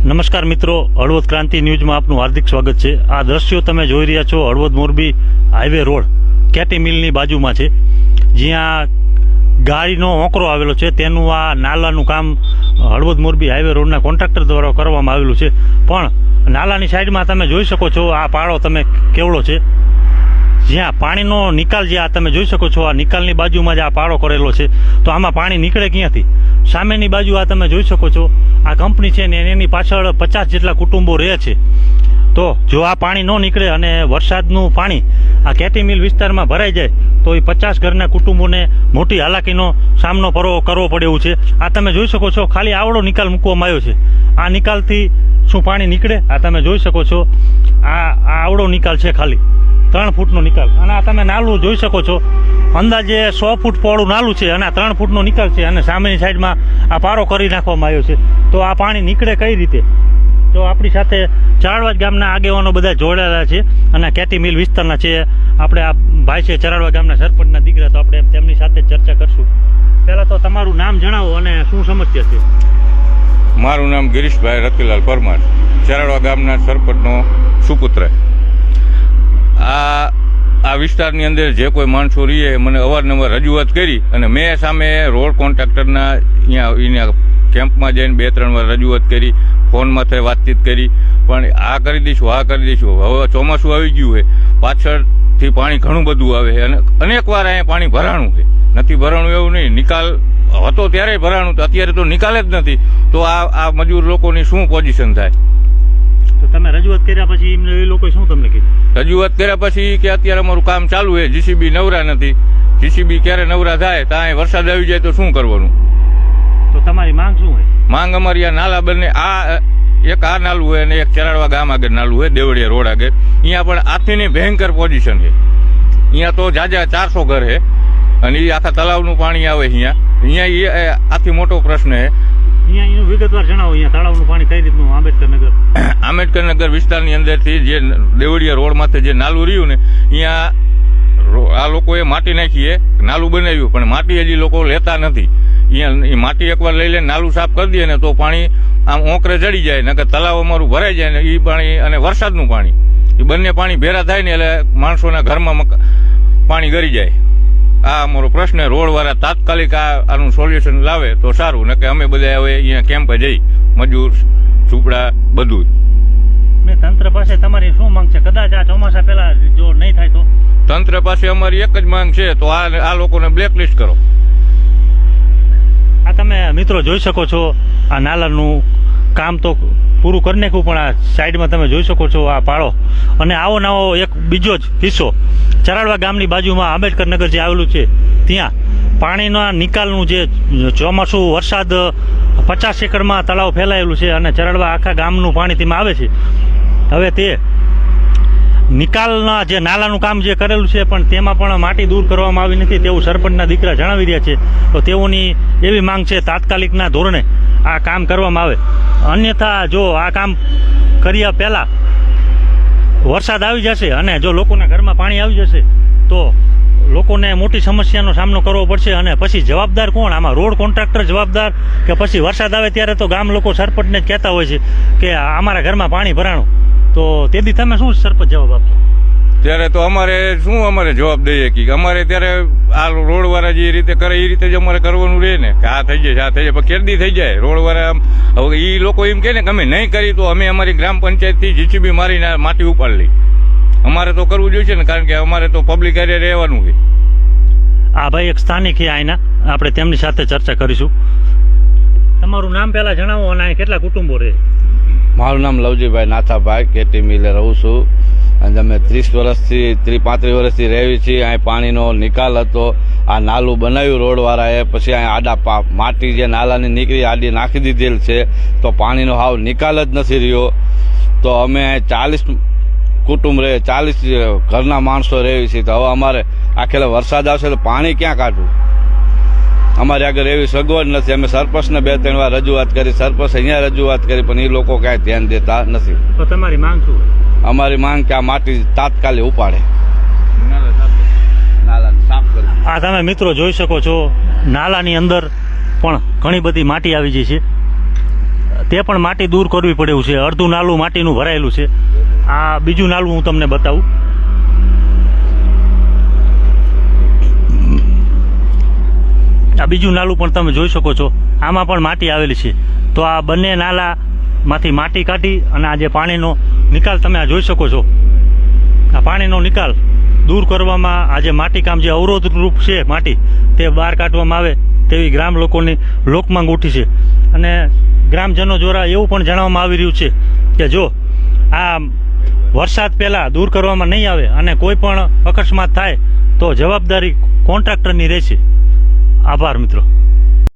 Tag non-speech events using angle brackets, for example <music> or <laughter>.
નમસ્કાર મિત્રો, હળવદ ક્રાંતિ ન્યૂઝમાં આપનું હાર્દિક સ્વાગત છે. આ દ્રશ્યો તમે જોઈ રહ્યા છો Halvad Morbi highway road, KT મિલની બાજુમાં છે. જ્યાં ગાડીનો ઓંકરો આવેલો છે. તેનું આ નાલાનું કામ હળવદ મોરબી હાઈવે રોડના કોન્ટ્રાક્ટર દ્વારા કરવામાં આવેલું છે. પણ નાલાની સાઈડમાં તમે જોઈ શકો છો, આ પાળો તમે કેવડો છે. જ્યાં પાણીનો નિકાલ જે આ તમે જોઈ શકો છો, આ નિકાલની બાજુમાં જ આ પાળો કરેલો છે. તો આમાં પાણી નીકળે ક્યાંથી? સામેની બાજુ આ તમે જોઈ શકો છો આ કંપની છે ને એની પાછળ પચાસ જેટલા કુટુંબો રહે છે. તો જો આ પાણી ન નીકળે અને વરસાદનું પાણી આ કેટી મિલ વિસ્તારમાં ભરાઈ જાય, તો એ પચાસ ઘરના કુટુંબોને મોટી હાલાકીનો સામનો કરવો પડે એવું છે. આ તમે જોઈ શકો છો, ખાલી આવડો નિકાલ મૂકવામાં આવ્યો છે. આ નિકાલથી શું પાણી નીકળે? આ તમે જોઈ શકો છો. આ આવડો નિકાલ છે ખાલી. ત્રણ ફૂટનો નિકાલ. અને આ તમે નાલું જોઈ શકો છો. અંદાજે સો ફૂટ પહોળું નાલું છે અને આ ત્રણ ફૂટનો નિકાલ છે અને સામેની સાઈડમાં આ પારો કરી નાખવામાં આવ્યો છે. તો આ પાણી નીકળે કઈ રીતે? તો આપણી સાથે ચરાડવા ગામના આગેવાનો બધા જોડાયેલા છે અને કેટી મિલ વિસ્તારના છે. આપણે આ ભાઈ છે ચરાડવા ગામના સરપંચના દીકરા, તો આપણે તેમની સાથે ચર્ચા કરશું. પહેલાં તો તમારું નામ જણાવો અને શું સમસ્યા છે? મારું નામ ગિરીશભાઈ રતિલાલ પરમાર, ચરાડવા ગામના સરપંચનો સુપુત્ર. આ આ વિસ્તારની અંદર જે કોઈ માણસો રહીએ મને અવારનવાર રજૂઆત કરી અને મેં સામે રોડ કોન્ટ્રાક્ટરના અહીંયા અહીંયા કેમ્પમાં જઈને બે, ત્રણ વાર રજૂઆત કરી ફોનમાંથી વાતચીત કરી. પણ આ કરી દઈશું, આ કરી દઈશું. હવે ચોમાસું આવી ગયું છે. પાછળથી પાણી ઘણું બધું આવે અને અનેક વાર અહીંયા પાણી ભરાણું છે. નથી ભરાણું એવું નહીં. નિકાલ હતો ત્યારે ભરાણું, અત્યારે તો નિકાલ જ નથી. તો આ આ મજૂર લોકોની શું પોઝિશન થાય? રજૂઆત કર્યા પછી એમને એ લોકો શું તમને કીધું? રજૂઆત કર્યા પછી કે અત્યારે અમારું કામ ચાલુ છે જીસીબી નવરા નથી. જીસીબી ક્યારે નવરા થાય ત્યાં વરસાદ આવી જાય તો શું કરવાનું? તો તમારી માંગ શું હોય? માંગ અમારી આ નાલા બંને આ એક આ નાલું હોય અને એક ચરાડવા ગામ આગળ નાલું હોય દેવળિયા રોડ આગળ. અહીંયા પણ આથીની ભયંકર પોઝિશન છે. અહીંયા તો જાજા ચારસો ઘર છે અને એ આખા તલાવનું પાણી આવે અહીંયા. અહીંયા એ આથી મોટો પ્રશ્ન છે. અહીંયા એનું વિગતવાર જણાવો, અહીંયા તળાવનું પાણી કઈ <coughs> આંબેડકરનગર? વિસ્તારની અંદરથી જે દેવળિયા રોડ માથે જે નાલું રહ્યું ને, અહીંયા આ લોકોએ માટી નાખી છે નાલું બનાવ્યું, પણ માટી હજી લોકો લેતા નથી. અહીંયા માટી એકવાર લઈ લે, નાલું સાફ કરી દે ને તો પાણી આમ ઓંકરે ચડી જાય, નકર તલાવ અમારું ભરાઈ જાય ને એ પાણી અને વરસાદનું પાણી. એ બંને પાણી ભેરા થાય ને એટલે માણસોના ઘરમાં પાણી ગરી જાય. આ અમારો પ્રશ્ન રોડ વાળા તાત્કાલિક આનું સોલ્યુશન લાવે તો સારું નકે અમે બધા હવે અહીંયા કેમ્પે જઈ મજૂર સુપડા બધું. જ મેં તંત્ર પાસે તમારી શું માંગ છે? કદાચ આ ચોમાસા પહેલા જો નહીં થાય તો? તંત્ર પાસે અમારી એક જ માંગ છે તો આ આ લોકોને બ્લેકલિસ્ટ કરો. આ તમે મિત્રો જોઈ શકો છો આ નાલાનું કામ તો પૂરું કરી નાખ્યું, પણ આ સાઈડમાં તમે જોઈ શકો છો આ પાળો. અને આવો નાવો એક બીજો જ હિસ્સો ચરાડવા ગામની બાજુમાં આંબેડકરનગર જે આવેલું છે, ત્યાં પાણીના નિકાલનું જે ચોમાસું વરસાદ, પચાસ એકરમાં તળાવ ફેલાયેલું છે અને ચરાડવા આખા ગામનું પાણી તેમાં આવે છે. હવે તે નિકાલના જે નાલાનું કામ જે કરેલું છે, પણ તેમાં પણ માટી દૂર કરવામાં આવી નથી. તેવું સરપંચના દીકરા જણાવી રહ્યા છે. તો તેઓની એવી માંગ છે તાત્કાલિકના ધોરણે આ કામ કરવામાં આવે. અન્યથા જો આ કામ કર્યા પહેલાં વરસાદ આવી જશે અને જો લોકોના ઘરમાં પાણી આવી જશે, તો લોકોને મોટી સમસ્યાનો સામનો કરવો પડશે અને પછી જવાબદાર કોણ? આમાં રોડ કોન્ટ્રાક્ટર જવાબદાર કે પછી વરસાદ આવે ત્યારે તો ગામ લોકો સરપંચને જ કહેતા હોય છે કે અમારા ઘરમાં પાણી ભરાણું. તો તેથી તમે શું સરપંચ જવાબ આપશો? ત્યારે તો અમારે શું અમારે જવાબ દઈએ કે અમારે ત્યારે આ રોડવાળા જે રીતે કરે એ રીતે જ અમારે કરવાનું રહે ને. કે આ થઈ જાય આ થઈ જાય. પણ કેદી થઈ જાય. રોડવાળા હવે એ લોકો એમ કહે ને કે અમે નહીં કરી તો અમે અમારી ગ્રામ પંચાયતથી જીસીબી મારીને માટી ઉપાડી અમારે તો કરવું જોઈએ ને કારણ કે અમારે તો પબ્લિક એરિયા રહેવાનું છે. આ ભાઈ એક સ્થાનિક છે આયના. આપણે તેમની સાથે ચર્ચા કરીશું. તમારું નામ પહેલાં જણાવો અને કેટલા કુટુંબો રહે? મારું નામ લવજીભાઈ નાથાભાઈ, કેટી મિલે રહું છું. અને અમે ત્રીસ વર્ષથી ત્રીસ પાંત્રીસ વર્ષથી રહેવી છીએ. અહીં પાણીનો નિકાલ હતો. આ નાલું બનાવ્યું રોડવાળાએ. પછી અહીં આડા માટી જે નાલાની નીકળી, આડી નાખી દીધેલ છે. તો પાણીનો હાવ નિકાલ જ નથી રહ્યો. તો અમે ચાલીસ કુટુંબ રહે, ચાલીસ ઘરના માણસો રહેવી છીએ. તો હવે અમારે આખેલા વરસાદ આવશે તો પાણી ક્યાં કાઢવું? અમારી આગળ એવી સગવડ નથી. અમે સરપંચને બે ત્રણ વાર રજૂઆત કરી સરપંચ અહીંયા રજૂઆત કરી પણ એ લોકો કાંઈ ધ્યાન દેતા નથી. તો તમારી માંગ શું અમારી માંગ કે આ માટી તાત્કાલિક ઉપાડે. આ તમે મિત્રો જોઈ શકો છો નાલાની અંદર પણ ઘણી બધી માટી આવી ગઈ છે. તે પણ માટી દૂર કરવી પડે એવું છે. અડધું નાલું માટીનું ભરાયેલું છે. આ બીજું નાલું હું તમને બતાવું. આ બીજું નાલું પણ તમે જોઈ શકો છો. આમાં પણ માટી આવેલી છે. તો આ બંને નાલામાંથી માટી કાઢી અને આ જે પાણીનો નિકાલ તમે આ જોઈ શકો છો. આ પાણીનો નિકાલ દૂર કરવામાં આ જે માટીકામ જે અવરોધરૂપ છે માટી, તે બહાર કાઢવામાં આવે તેવી ગ્રામ લોકોની લોકમાંગ ઉઠી છે. અને ગ્રામજનો દ્વારા એવું પણ જણાવવામાં આવી રહ્યું છે કે જો આ વરસાદ પહેલાં દૂર કરવામાં નહીં આવે અને કોઈ પણ અકસ્માત થાય તો જવાબદારી કોન્ટ્રાક્ટરની રહેશે. આભાર મિત્રો.